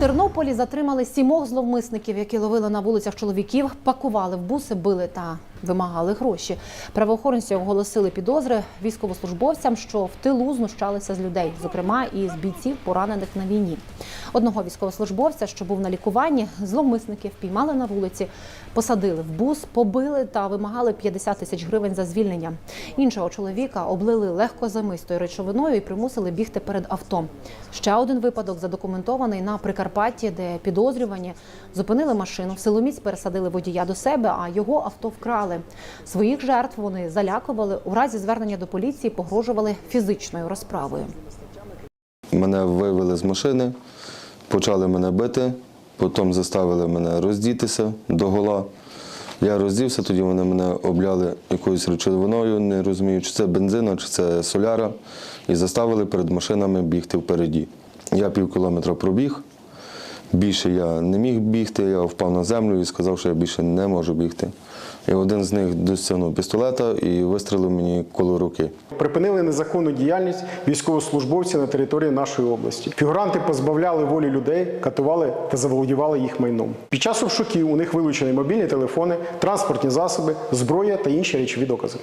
Тернополі затримали сімох зловмисників, які ловили на вулицях чоловіків, пакували в буси, били та вимагали гроші. Правоохоронці оголосили підозри військовослужбовцям, що в тилу знущалися з людей, зокрема і з бійців, поранених на війні. Одного військовослужбовця, що був на лікуванні, зловмисники впіймали на вулиці, посадили в бус, побили та вимагали 50 тисяч гривень за звільнення. Іншого чоловіка облили легкозамистою речовиною і примусили бігти перед авто. Ще один випадок задокументований на Прикарпатті, де підозрювані зупинили машину, силоміць пересадили водія до себе, а його авто вкрали. Своїх жертв вони залякували. У разі звернення до поліції погрожували фізичною розправою. Мене вивели з машини, почали мене бити, потім заставили мене роздітися до гола. Я роздівся, тоді вони мене обляли якоюсь речовиною, не розумію, чи це бензина, чи це соляра, і заставили перед машинами бігти впереді. Я пів кілометра пробіг. Більше я не міг бігти, я впав на землю і сказав, що я більше не можу бігти. І один з них досягнув пістолета і вистрелив мені коло руки. Припинили незаконну діяльність військовослужбовців на території нашої області. Фігуранти позбавляли волі людей, катували та заволодівали їх майном. Під час обшуків у них вилучені мобільні телефони, транспортні засоби, зброя та інші речові докази.